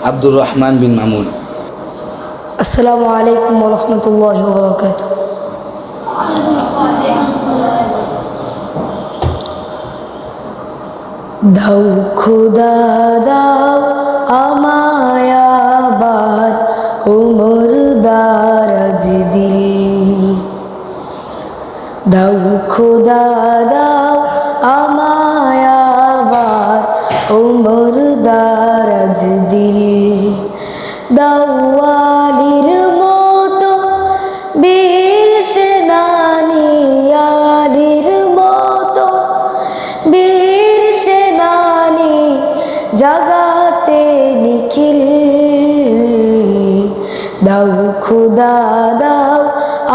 আব্দুর রহমান বিন মামুন আসসালামু আলাইকুম রহমতুল্লাহ বরকাত দাও খুদা দাও আমায় আবার উমর দারাজ দিল দাও খুদা দাও আমায় আবার উমর দাওয়ালির মতো, বীর সেনানি আলির মতো, বীর সেনানি জাগাতে নিখিল। দাও খুদা, দাও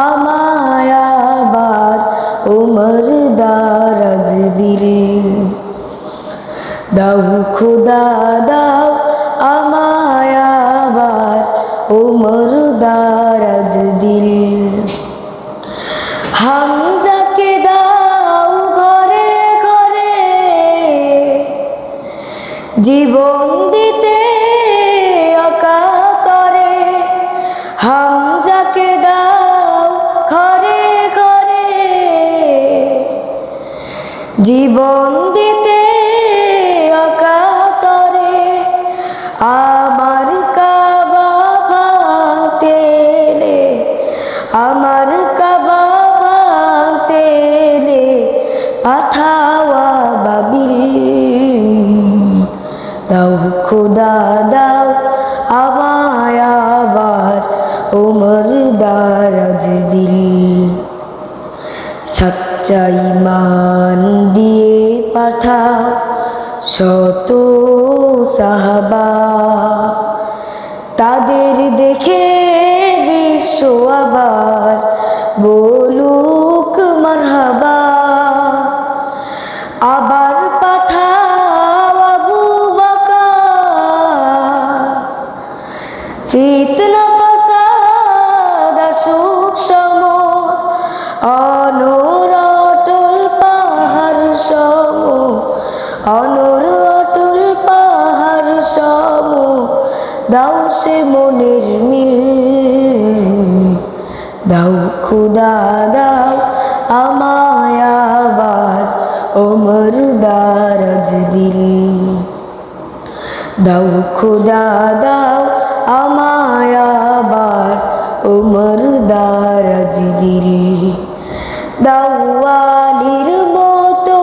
আমায় আবার উমর দারাজ দিল। দাও খুদা, দাও আমায় দারাজ দিল। হামজাকে দাও ঘরে ঘরে। জীবন দিতে অকাতরে হামজাকে দাও ঘরে ঘরে। জীবন দিতে আমার কাবা ভাঙতে পাঠাওয়া বাবিল। দাও খুদা, দাও আমায় আবার উমর দারাজ দিল। সচ্চাই মান দিয়ে পাঠাও শত সাহাবা। তাদের দেখে বিশ্ব আবার, বলুক মারহাবা। আবার পাঠাও আবু বকর। ফিতনা ফাসাদ সুখ সম অনর অটল পাহাড় সম অনর অটল পাহাড় সম দাও সে মনের মিল। দাও, খুদা দাও আমায় আবার ওমর দারাজ দিল। দাও, খুদা দাও আমায় আবার উমর দারাজ দিল। দাওয়ালির মতো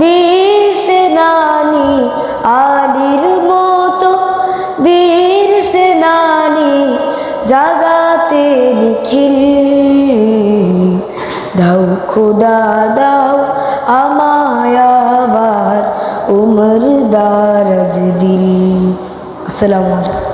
বীর সেনানি, আলির মতো বীর সেনানি জাগাতে খুদা দাও আমায়াবার উমর দারাজ দিল আসসালামু আলাইকুম।